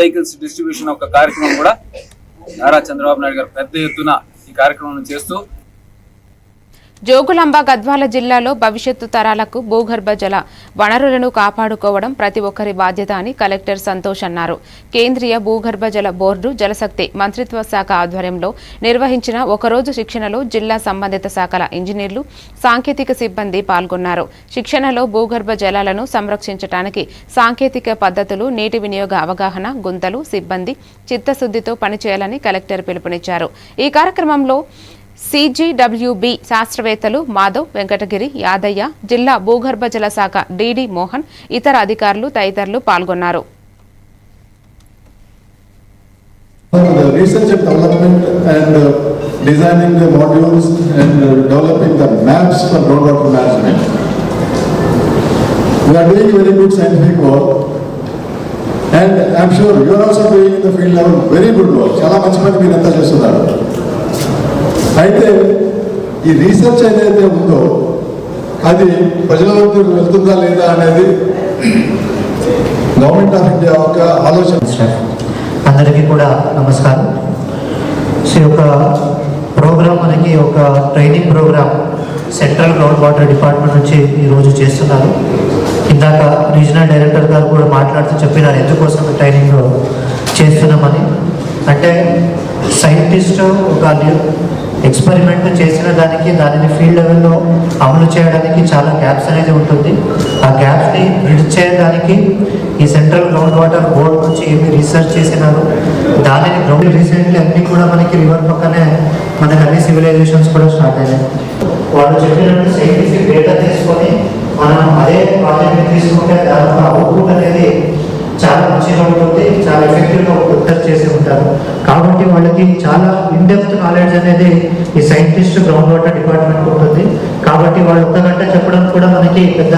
Cycles distribution ఒక కార్యక్రమం కూడా నారా చంద్రబాబు నాయుడు గారు పెద్ద ఎత్తున ఈ కార్యక్రమం చేస్తూ జోగులాంబ గద్వాల జిల్లాలో భవిష్యత్తు తరాలకు భూగర్భ జల వనరులను కాపాడుకోవడం ప్రతి ఒక్కరి బాధ్యత అని కలెక్టర్ సంతోష్ అన్నారు. కేంద్రీయ భూగర్భ జల బోర్డు జలశక్తి మంత్రిత్వ శాఖ ఆధ్వర్యంలో నిర్వహించిన ఒకరోజు శిక్షణలో జిల్లా సంబంధిత శాఖల ఇంజనీర్లు సాంకేతిక సిబ్బంది పాల్గొన్నారు. శిక్షణలో భూగర్భ జలాలను సంరక్షించడానికి సాంకేతిక పద్ధతులు నీటి వినియోగ అవగాహన గుంతలు సిబ్బంది చిత్తశుద్ధితో పనిచేయాలని కలెక్టర్ పిలుపునిచ్చారు. ఈ కార్యక్రమంలో సిజిడబ్ల్యూబి శాస్త్రవేత్తలు మాధవ్ వెంకటగిరి యాదయ్య జిల్లా భూగర్భ జల శాఖ డిడి మోహన్ ఇతర అధికారులు తదితరులు పాల్గొన్నారు research and development and uh, designing the modules and uh, developing the maps for groundwater management. We are doing very good scientific work and I am sure you are also doing in the field level very good work. చాలా మంచి పని మీరు చేస్తున్నారు అయితే ఈ research ఏదైతే ఉందో అది ప్రజల వెళ్తుందా లేదా అనేది గవర్నమెంట్ ఆఫ్ ఇండియా ఒక ఆలోచన. సార్ అందరికీ కూడా నమస్కారం. సో ఒక యొక్క ప్రోగ్రామ్ మనకి ఒక training program central ground water department నుంచి ఈరోజు చేస్తున్నారు. ఇందాక రీజనల్ డైరెక్టర్ గారు కూడా మాట్లాడుతూ చెప్పినారు ఎందుకోసం ట్రైనింగ్ చేస్తున్నామని. అంటే సైంటిస్ట్ ఒక ఎక్స్పెరిమెంట్ చేసిన దానికి దానిని ఫీల్డ్ లెవెల్లో అమలు చేయడానికి చాలా గ్యాప్స్ అనేది ఉంటుంది. ఆ గ్యాప్స్ని బ్రిడ్జ్ చేయడానికి ఈ సెంట్రల్ గ్రౌండ్ వాటర్ బోర్డ్ నుంచి ఏమి రీసెర్చ్ చేసినారు. దానిని గ్రౌండ్ రీసెంట్లీ అన్ని కూడా మనకి రివర్ పక్కనే మనకి అన్ని సివిలైజేషన్స్ కూడా స్టార్ట్ అయినాయి. వాళ్ళు చెప్పినట్టు సైంటిఫిక్ డేటా తీసుకొని మనం అదే ప్రాజెక్ట్ తీసుకుంటే దాని అవుట్పుట్ అనేది చాలా మంచిగా ఉంటుంది చాలా ఎఫెక్టివ్గా ఉత్తర్ చేసి ఉంటారు కాబట్టి వాళ్ళకి చాలా ఇన్డెప్త్ నాలెడ్జ్ అనేది ఈ సైంటిస్ట్ గ్రౌండ్ వాటర్ డిపార్ట్మెంట్ ఉంటుంది. కాబట్టి వాళ్ళు ఒక్క గంట చెప్పడం కూడా మనకి పెద్ద